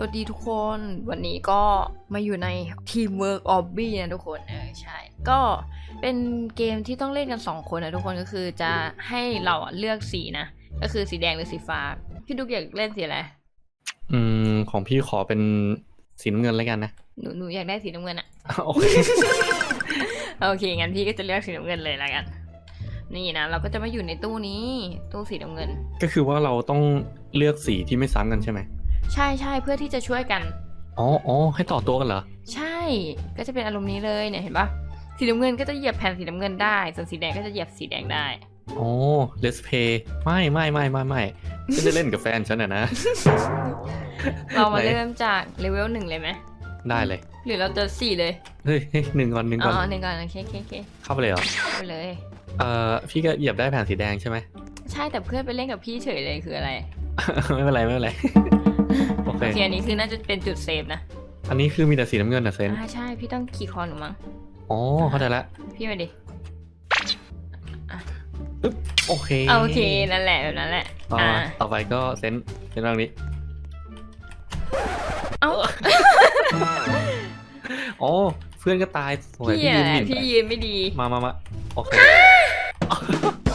สวัสดีทุกคนวันนี้ก็มาอยู่ในทีมเวิร์กออบบี้นะทุกคนเออใช่ ก็เป็นเกมที่ต้องเล่นกัน 2 คนนะทุกคนก็คือจะให้เราอะเลือกสีนะ ก็คือสีแดงหรือสีฟ้า พี่ดุกอยากเล่นสีอะไรอืม ของพี่ขอเป็นสีน้ำเงินแล้วกันนะ หนูหนูอยากได้สีน้ำเงินอะโอเคโอเคงั้นพี่ก็จะเลือกสีน้ำเงินเลยแล้วกัน นี่นะเราก็จะมาอยู่ในตู้นี้ตู้สีน้ำเงิน ก็คือว่าเราต้องเลือกสีที่ไม่ซ้ำกันใช่ไหม ใช่ใช่เพื่อที่จะช่วยกัน อ๋ออ๋อให้ต่อตัวกันเหรอ ใช่ ก็จะเป็นอารมณ์นี้เลยเนี่ยเห็นปะสีน้ำเงินก็จะเหยียบแผ่นสีน้ำเงินได้ ส่วนสีแดงก็จะเหยียบสีแดงได้ อ๋อ let's play ไม่ไม่ไม่ไม่ไม่ฉันจะเล่นกับแฟนฉันอะนะ เรามาไหนเริ่มจากเลเวลหนึ่งเลยไหมได้เลย หรือเราจะสี่เลย เฮ้ยเฮ้ยหนึ่งก่อนหนึ่งอ๋ก่อน อหนึ่งก่อนโอเคโอเคโอเคเข้าไปเลยเหรอ ไปเลย เอ่อ พี่ก็เหยียบได้แผ่นสีแดงใช่ไหม ใช่แต่เพื่อนไปเล่นกับพี่เฉยเลยคืออะไร ไม่เป็นไรไม่เป็นไร โอเคโอเคอันนี้คือน่าจะเป็นจุดเซฟนะอันนี้คือมีแต่สีน้ำเงินนะเซน อ่าใช่พี่ต้องขี่คอหนูมั้ง อ๋อ เข้าใจละพี่มาดิโอเคโอเคนั่นแหละแบบนั้นแหละ ต่ออ่า มาต่อไปก็เซนเซนตรงนี้ เอ้าอ๋อ เพื่อนก็ตายสวยพี่พี่ยือะนหมิ่นพี่ยืนไม่ดีมามามาโอเค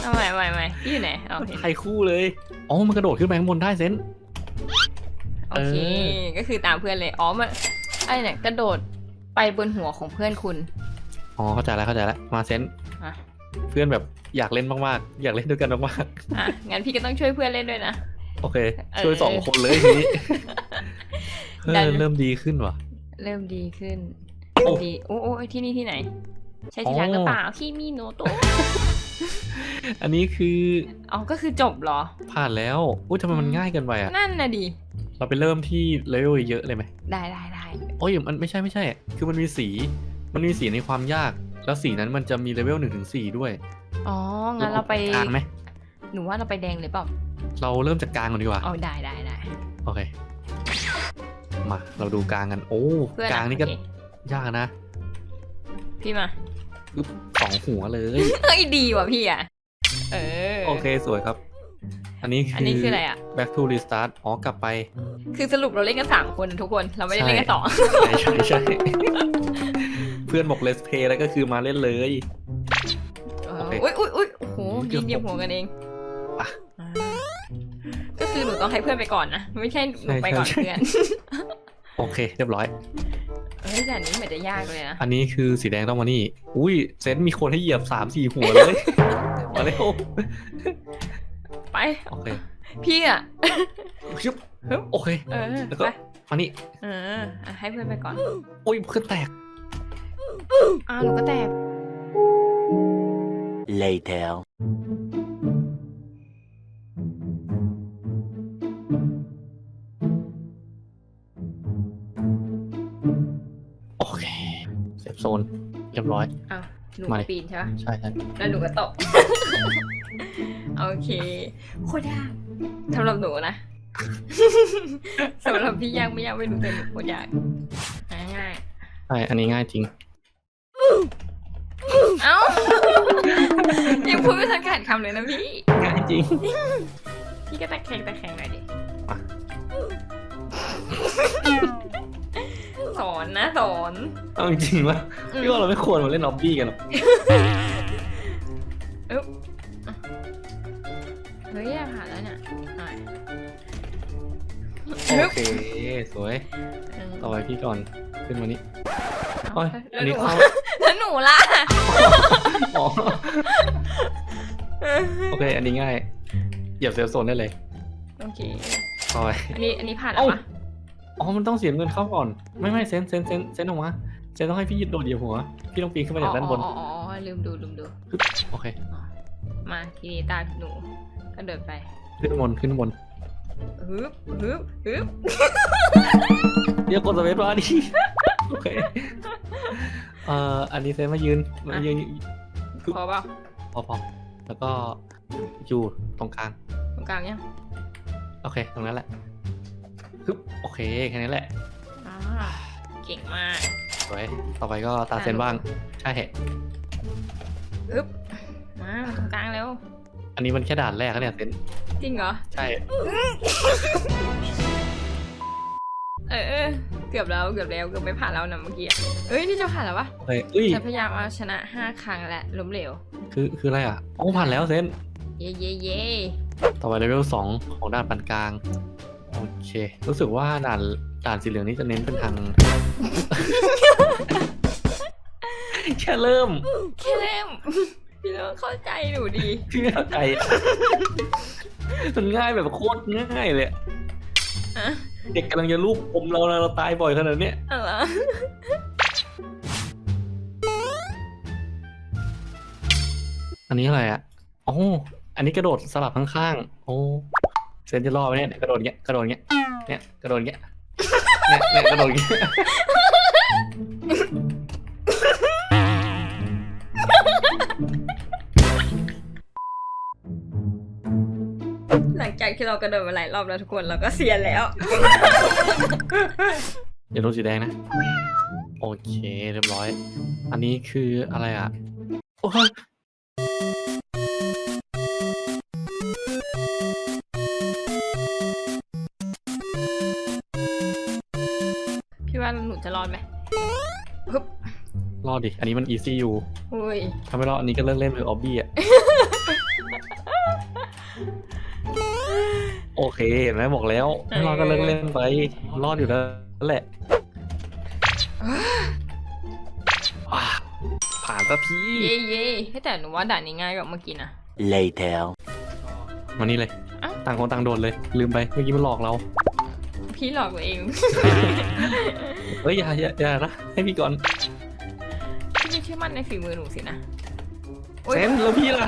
เอาใหม่ใหม่ใหม่พี่อยู่ไหนเอาเห็นไทยคู่เลย อ๋อ มันกระโดดขึ้นไปข้างบนได้เซน โอเคเออก็คือตามเพื่อนเลย อ๋อมันไอ้เนี่ยกระโดดไปบนหัวของเพื่อนคุณ อ๋อเข้าใจแล้วเข้าใจแล้วมาเซนอะ เพื่อนแบบอยากเล่นมากๆอยากเล่นด้วยกันมากอะ งั้นพี่ก็ต้องช่วยเพื่อนเล่นด้วยนะ ๆโอเคเออช่วยสองคนเลยทีนี้เอดันอเริ่มดีขึ้นว่ะ เริ่มดีขึ้น โอ้ดี โอ้โอ้ที่นี่ที่ไหน ใช่ที่อ๋อช้างหรือเปล่าคีมีโนโตะอันนี้คืออ๋อ ก็คือจบเหรอ ผ่านแล้วอุ้ยทำไมมันง่ายเกินไปอะ นั่นน่ะดี เราไปเริ่มที่เลเวลเยอะเลยไหมได้ได้ได้โอ้ยมันไม่ใช่ไม่ใช่ คือมันมีสี มันมีสีในความยาก แล้วสีนั้นมันจะมีเลเวลหนึ่งถึงสี่ด้วย อ๋อ งั้นเราไปกลางไหมหนูว่าเราไปแดงเลยเปล่า เราเริ่มจากกลางก่อนดีกว่า อ๋อ ได้ได้ได้โอเค มา เราดูกลางกัน โอ้เพื่อนกอะลางนี่ก็โอเคยากนะ พี่มาปึ๊บสองหัวเลย เฮ้ยดีว่ะพี่อะ เออ โอเคสวยครับ อันนี้อันนี้คืออะไรอะ back to restart อ๋อกลับไป คือสรุปเราเล่นกันสามคนทุกคน เราไม่ได้เล่นกันใช่สองใช่ใช่ใช่เพื่อนบอก let's play แล้วก็คือมาเล่นเลยเออโอเคอุ้ยอุ้ยอุ้ยโอ้โหเกืยิอบงเหยียบหัวกันเองอะอ่าก็คือหนูต้องให้เพื่อนไปก่อนนะ ไม่ใช่หนูไปก่อนใช่ใช่เพื่อน โอเค เรียบร้อยเฮ้ยแต่อันนี้เหมือนจะยากเลยนะ อันนี้คือสีแดงต้องมานี่ อุ้ยเซนต์มีคนให้เหยียบสามสี่หัวเลย มาเร็ว ไป โอเคพี่อะชึบโอเค เออแล้วก็ไปมานี่เอออะให้เพื่อนไปก่อนโอ้ยเพื่อนแตกอ้าวหนูก็แตก Later. โอเคเซฟโซนเรียบร้อย อ้าว หนูมาดิปีนใช่ปะใช่ใช่แล้วหนูก็ตก โอเค โคตรยากสำหรับหนูนะสำหรับพี่ยากไม่ยากไม่รู้แต่หนูโคตรยากง่ายใช่อันนี้ง่ายจริงๆเอ้ายังพูดไม่ทันขาดคำเลยนะพี่ ง่ายจริง พี่ก็ตะแคงตะแคงหน่อยดิมาส อนนะสอน เอาจริงๆว่าพี่ว่าเราไม่ควรมาเล่นออบบี้กันหรอกอึ๊บเฮ้ยอะผ่านแล้วเนี่ยหน่อยโอเคสวยต่อไปพี่ก่อนขึ้นมานี้โอ้ยแล้อัวนหนี้นูเข้าแล้วหนูล่ะอ๋อโอเค อันนี้ง่ายเหยียบเซฟโซนได้เลยโอเค ต่อไป อันนี้อันนี้ผ่านแล้วเอ้า ปะ อ๋อ มันต้องเสียเงินเข้าก่อน ไม่ไม่เซนเซนเซนเซนออกมาเซนต้องให้พี่โดดเหยียบหัว พี่ต้องปีนขึ้นมาจากด้านบน อ๋ออ๋ออ๋อลืมดูลืมดูปึ๊บโอเค มาทีนี้ตาหนูก็เดินไปขึ้นบนขึ้นบนฮึบฮึบฮึบเดี๋ยวกดสเปซบาร์ดิโอเค เอ่อ อันนี้เซนมายืนมายืนพอเปล่าพอพอแล้วก็อยู่ตรงกลางตรงกลางยังโอเค ตรงนั้นแหละ ฮึบโอเคแค่นี้แหละอ่าเก่งมากสวยต่อไปก็ตาเซนบ้าง ใช่เหะฮึบมาตรงกลางแล้วอันนี้มันแค่ด่านแรกนะเนี่ยเซนจริงเหรอ ใช่ เออเออเกือบแล้วเกือบแล้วเกือบไม่ผ่านแล้วนะเมื่อกี้อะเอ้ยนี่จะผ่านแล้วปะเฮ้ยเอ้ยฉันพยายามเอาชนะห้าครั้งแล้วล้มเหลว คือคืออะไรอะโอ้ผ่านแล้วเซนเย่เย่เย่ต่อไปเลเวลสองของด่านปานกลาง โอเค รู้สึกว่าด่านด่านสีเหลืองนี่จะเน้นเป็นทาง แค่เริ่ม เข้มพี่ต้องเข้าใจหนูดีพี่ไม่เข้าใจมันง่ายแบบโคตรง่ายเลยอะเด็กกำลังจะลูบอมเราแล้วเราตายบ่อยขนาดเนี้ยอะไรอันนี้อะไรอะโอ้อันนี้กระโดดสลับข้างๆโอ้ เซนจะรอดไหมเนี่ยกระโดดเงี้ยกระโดดเงี้ยเนี่ยกระโดดเงี้ยเนี่ยเนี่ยกระโดดเงี้ยหลังจากที่เรากระโดดมาหลายรอบแล้วทุกคนเราก็เสียแล้ว อย่าโดนสีแดงนะ โอเคเรียบร้อย อันนี้คืออะไรอะโอ้ย อดดิ อันนี้มันอีซี่อยู่อุ้ยถ้าไม่รอดอันนี้ก็เลิกเล่นเลยออบบี้อะ โอเคเห็นไหมบอกแล้ว ไม่รอดก็เลิกเล่นไป รอดอยู่แล้วนั่นแหละว้าผ่านสักทีเย่เย่ให้แต่หนูว่าด่านนี้ง่ายกว่าเมื่อกี้นะ Later. มานี่เลยเอ้าต่างคนต่างโดดเลย ลืมไป เมื่อกี้มันหลอกเรา พี่หลอกตัวเอง เฮ้ยอย่าอย่าอย่านะ ให้พี่ก่อนพี่ไม่ เชื่อมั่นในฝีมือหนูสินะโอ๊ยเซนแล้วพี่ล่ะ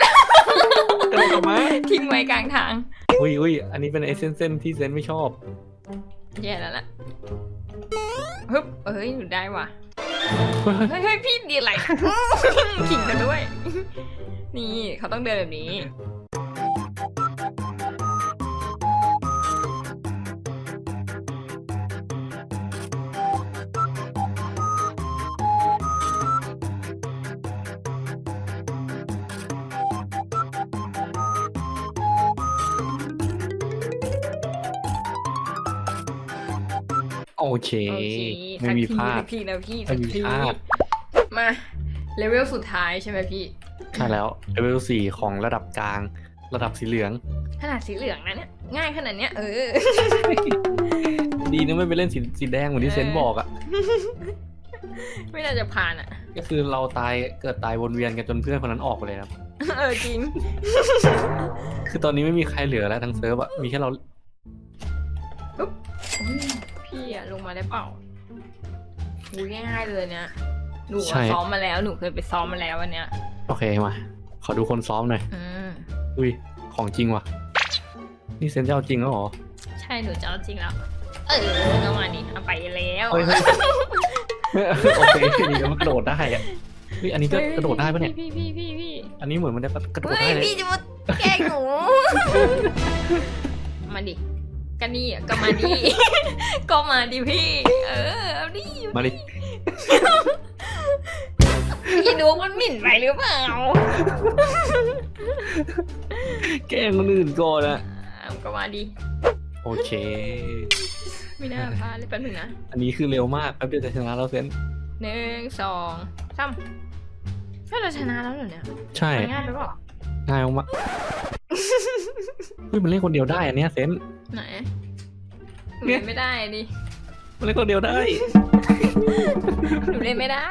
กระโดดกลับมาทิ้งไว้กลางทางอุ้ยอุ้ยอันนี้เป็นไอเซนเซนที่เซนไม่ชอบแย่แล้วล่ะฮึบเอ้ยหนูได้ว่ะเฮ้ยเฮ้ยเฮ้ยเฮ้ยพี่ดีอะไร ขิงกันด้วย นี่เขาต้องเดินแบบนี้ โอเค โอเคไม่มีพลาดสักทีนะพี่ไม่สักมีทีพลาดมาเลเวลสุดท้ายใช่ไหมพี่ ใช่แล้วเลเวลสี่ของระดับกลาง ระดับสีเหลือง ขนาดสีเหลืองนะเนี่ยง่ายขนาดเนี้ยเออ ดีนะไม่ไปเล่นสีสีแดงเหมือนที่เออเซนบอกอะ่ะ ไม่น่าจะผ่านอะ ก็คือเราตายเกิดตายวนเวียนกันจนเพื่อนคนนั้นออกไปเลยครับเออจริง คือตอนนี้ไม่มีใครเหลือแล้วทั้งเซิร์ฟอะมีแค่เรา อุ๊ยพี่อะลงมาได้เปล่าอุ้ยง่ายๆเลยเนี่ยหนูอะใช่ ซ้อมมาแล้วหนูเคยไปซ้อมมาแล้ววันเนี้ย โอเคมา ขอดูคนซ้อมหน่อย อืมอุ้ย ของจริงว่ะ นี่เซนจะเอาจริงแล้วเหรอ ใช่หนูจะเอาจริงแล้ว เออก็มาดิเอาไปแล้วเฮ้ยเฮ้ยโอเคนี่ก็มันกระโดดได้อะเฮ้ยอันนี้ก็กระโดดได้ปะเนี่ย พี่พี่พี่พี่อันนี้เหมือนมันจะกระโดดเฮ้ได้ยเลยพี่จะมาแกล้งหนู มาดิ ก็นี่อะก็มาดิก็มาดิพี่ เออเอาดิมาดิพี่ดูมันหมิ่นไปหรือเปล่าแกล้งคนอื่นก่อนอะเอาก็มาดิโอเค ไม่น่าพลาดเลยแป๊บหนึงนะอันนี้คือเร็วมากแป๊บเดียวจะชนะแล้วเซนหนึ่งสองสามถ้าเราชนะแล้วเหรอเนี่ยใช่มันง่ายไปเปล่าง่ายมากเฮ้ยมันเล่นคนเดียวได้อันเนี้ยเซน ไหนหนูเนี่ยเล่นไม่ได้ดิมันเล่นคนเดียวได้ หนูเล่นไม่ได้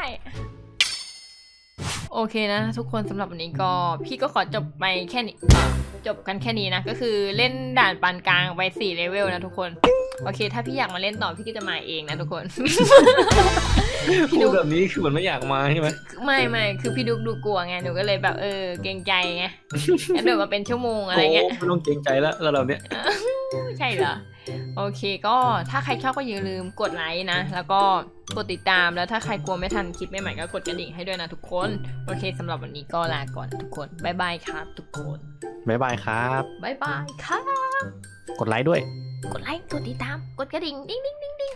โอเคนะ ทุกคนสำหรับวันนี้ก็พี่ก็ขอจบไปแค่นี้เอ่อจบกันแค่นี้นะ ก็คือเล่นด่านปานกลางไปสี่เลเวลนะทุกคน โอเค ถ้าพี่อยากมาเล่นต่อพี่ก็จะมาเองนะทุกคน พี่พูดุดกแบบนี้คือเหมือนไม่อยากมาใช่ไหมไม่ไม่คือพี่ดุกดูกลัวไงหนูก็เลยแบบเออเกรงใจไงงั้นเดี๋ยวมาเป็นชั่วโมงอะไรเงี้ยโไม่ต้องเกรงใจแล้วระดับเนี้ย ใช่เหรอ โอเคก็ถ้าใครชอบก็อย่าลืมกดไลค์นะ แล้วก็กดติดตามแล้วถ้าใครกลัวไม่ทันคลิปใหม่ๆก็กดกระดิ่งให้ด้วยนะทุกคน โอเคสำหรับวันนี้ก็ลาก่อนนะทุกคนบ๊ายบายครับ ทุกคนบ๊ายบายครับ บ๊ายบายครับ กดไลค์ด้วย กดไลค์กดติดตามกดกระดิ่ง ดิ้งดิ้งดิ้ง